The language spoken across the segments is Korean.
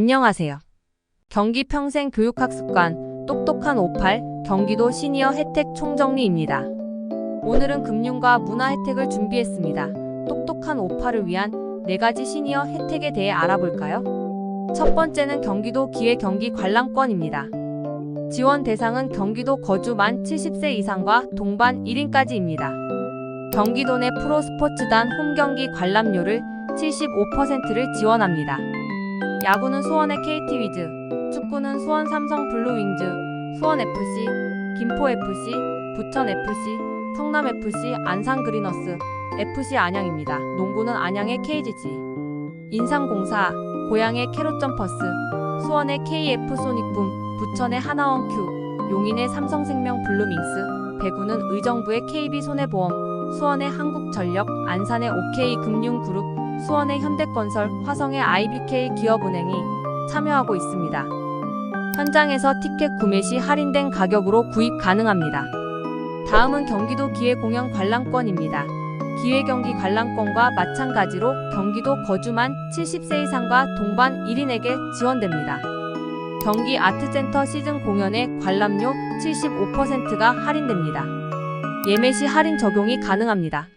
안녕하세요. 경기 평생 교육학습관 똑똑한 58 경기도 시니어 혜택 총정리입니다. 오늘은 금융과 문화 혜택을 준비했습니다. 똑똑한 58을 위한 4가지 시니어 혜택에 대해 알아볼까요? 첫 번째는 경기도 기회 경기 관람권입니다. 지원 대상은 경기도 거주 만 70세 이상과 동반 1인까지입니다. 경기도 내 프로스포츠단 홈경기 관람료를 75%를 지원합니다. 야구는 수원의 KT 위즈, 축구는 수원 삼성 블루윙즈, 수원 FC, 김포 FC, 부천 FC, 성남 FC, 안산 그리너스, FC 안양입니다. 농구는 안양의 KGG, 인삼공사, 고양의 캐롯 점퍼스, 수원의 KF 소닉붐, 부천의 하나원 큐, 용인의 삼성생명 블루밍스, 배구는 의정부의 KB 손해보험, 수원의 한국전력, 안산의 OK금융그룹, 수원의 현대건설, 화성의 IBK 기업은행이 참여하고 있습니다. 현장에서 티켓 구매 시 할인된 가격으로 구입 가능합니다. 다음은 경기도 기회공연 관람권입니다. 기회경기 관람권과 마찬가지로 경기도 거주만 70세 이상과 동반 1인에게 지원됩니다. 경기 아트센터 시즌 공연의 관람료 75%가 할인됩니다. 예매 시 할인 적용이 가능합니다.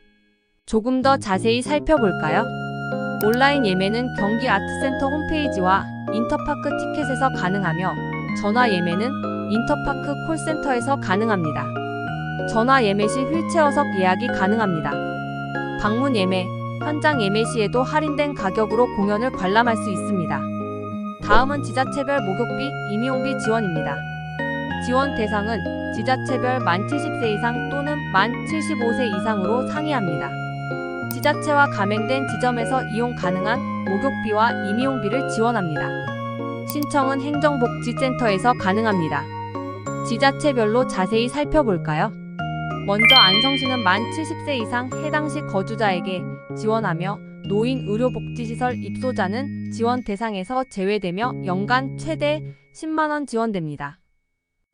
조금 더 자세히 살펴볼까요? 온라인 예매는 경기 아트센터 홈페이지와 인터파크 티켓에서 가능하며 전화 예매는 인터파크 콜센터에서 가능합니다. 전화 예매 시 휠체어석 예약이 가능합니다. 방문 예매, 현장 예매 시에도 할인된 가격으로 공연을 관람할 수 있습니다. 다음은 지자체별 목욕비, 임용비 지원입니다. 지원 대상은 지자체별 만 70세 이상 또는 만 75세 이상으로 상이합니다. 지자체와 가맹된 지점에서 이용 가능한 목욕비와 임용비를 지원합니다. 신청은 행정복지센터에서 가능합니다. 지자체별로 자세히 살펴볼까요? 먼저 안성시는 만 70세 이상 해당시 거주자에게 지원하며 노인 의료복지시설 입소자는 지원 대상에서 제외되며 연간 최대 10만원 지원됩니다.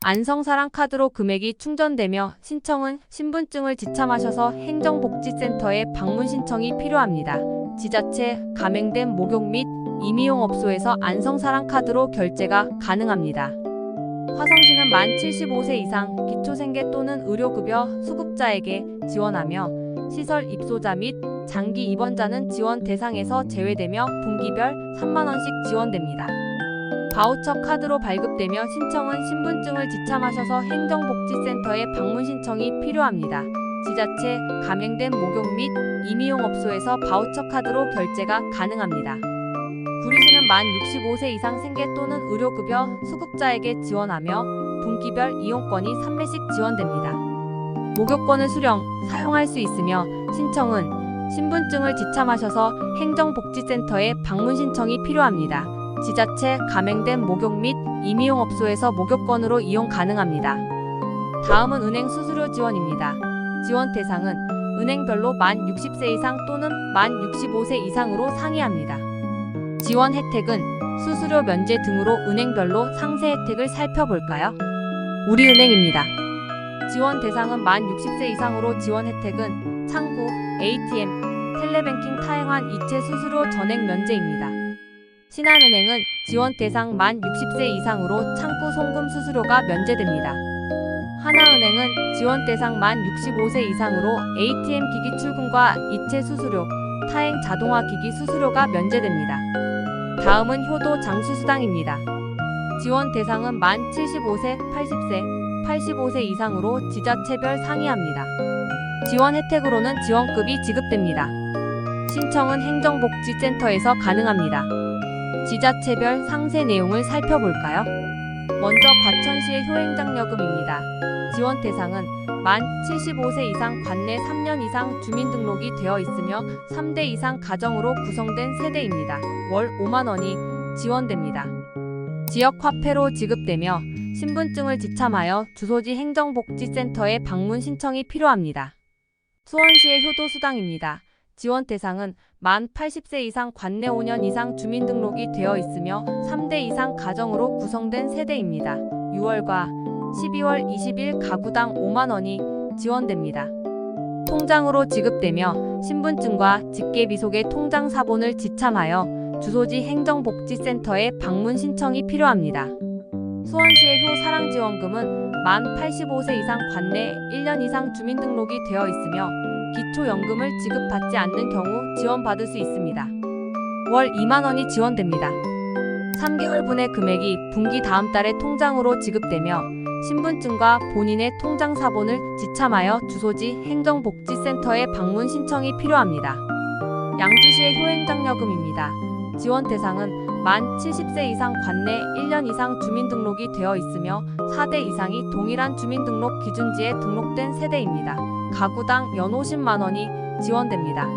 안성사랑 카드로 금액이 충전되며 신청은 신분증을 지참하셔서 행정복지센터에 방문 신청이 필요합니다. 지자체, 가맹된 목욕 및 임의용 업소에서 안성사랑 카드로 결제가 가능합니다. 화성시는 만 75세 이상 기초생계 또는 의료급여 수급자에게 지원하며 시설 입소자 및 장기 입원자는 지원 대상에서 제외되며 분기별 3만원씩 지원됩니다. 바우처 카드로 발급되며 신청은 신분증을 지참하셔서 행정복지센터에 방문 신청이 필요합니다. 지자체, 가맹된 목욕 및 임의용 업소에서 바우처 카드로 결제가 가능합니다. 구리시는 만 65세 이상 생계 또는 의료급여 수급자에게 지원하며 분기별 이용권이 3매씩 지원됩니다. 목욕권을 수령, 사용할 수 있으며 신청은 신분증을 지참하셔서 행정복지센터에 방문 신청이 필요합니다. 지자체, 가맹된 목욕 및 임의용 업소에서 목욕권으로 이용 가능합니다. 다음은 은행 수수료 지원입니다. 지원 대상은 은행별로 만 60세 이상 또는 만 65세 이상으로 상이합니다. 지원 혜택은 수수료 면제 등으로 은행별로 상세 혜택을 살펴볼까요? 우리은행입니다. 지원 대상은 만 60세 이상으로 지원 혜택은 창구, ATM, 텔레뱅킹 타행한 이체 수수료 전액 면제입니다. 신한은행은 지원 대상 만 60세 이상으로 창구 송금 수수료가 면제됩니다. 하나은행은 지원 대상 만 65세 이상으로 ATM 기기 출금과 이체 수수료, 타행 자동화 기기 수수료가 면제됩니다. 다음은 효도 장수수당입니다. 지원 대상은 만 75세, 80세, 85세 이상으로 지자체별 상이합니다. 지원 혜택으로는 지원급이 지급됩니다. 신청은 행정복지센터에서 가능합니다. 지자체별 상세 내용을 살펴볼까요? 먼저 과천시의 효행장려금입니다. 지원 대상은 만 75세 이상 관내 3년 이상 주민등록이 되어 있으며 3대 이상 가정으로 구성된 세대입니다. 월 5만 원이 지원됩니다. 지역 화폐로 지급되며 신분증을 지참하여 주소지 행정복지센터에 방문 신청이 필요합니다. 수원시의 효도수당입니다. 지원 대상은 만 80세 이상 관내 5년 이상 주민등록이 되어 있으며 3대 이상 가정으로 구성된 세대입니다. 6월과 12월 20일 가구당 5만 원이 지원됩니다. 통장으로 지급되며 신분증과 직계비 속의 통장 사본을 지참하여 주소지 행정복지센터에 방문 신청이 필요합니다. 수원시의 효 사랑지원금은 만 85세 이상 관내 1년 이상 주민등록이 되어 있으며 기초연금을 지급받지 않는 경우 지원받을 수 있습니다. 월 2만 원이 지원됩니다. 3개월분의 금액이 분기 다음 달에 통장으로 지급되며 신분증과 본인의 통장 사본을 지참하여 주소지 행정복지센터에 방문 신청이 필요합니다. 양주시의 효행장려금입니다. 지원 대상은 만 70세 이상 관내 1년 이상 주민등록이 되어 있으며 4대 이상이 동일한 주민등록 기준지에 등록된 세대입니다. 가구당 연 50만 원이 지원됩니다.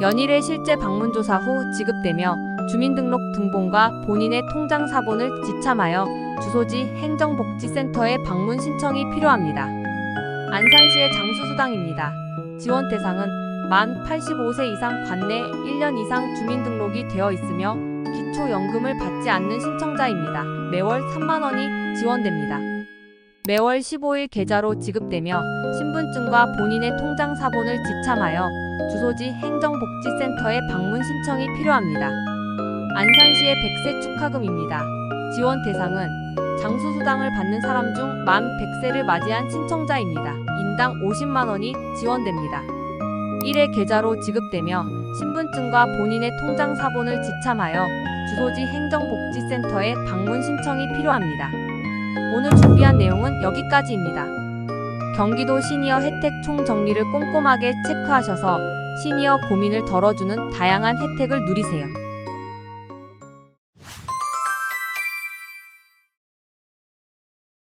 연일의 실제 방문 조사 후 지급되며 주민등록 등본과 본인의 통장 사본을 지참하여 주소지 행정복지센터에 방문 신청이 필요합니다. 안산시의 장수수당입니다. 지원 대상은 만 85세 이상 관내 1년 이상 주민등록이 되어 있으며 기초연금을 받지 않는 신청자입니다. 매월 3만 원이 지원됩니다. 매월 15일 계좌로 지급되며 신분증과 본인의 통장 사본을 지참하여 주소지 행정복지센터에 방문 신청이 필요합니다. 안산시의 백세 축하금입니다. 지원 대상은 장수수당을 받는 사람 중 만 100세를 맞이한 신청자입니다. 인당 50만 원이 지원됩니다. 1회 계좌로 지급되며 신분증과 본인의 통장 사본을 지참하여 주소지 행정복지센터에 방문 신청이 필요합니다. 오늘 준비한 내용은 여기까지입니다. 경기도 시니어 혜택 총정리를 꼼꼼하게 체크하셔서 시니어 고민을 덜어주는 다양한 혜택을 누리세요.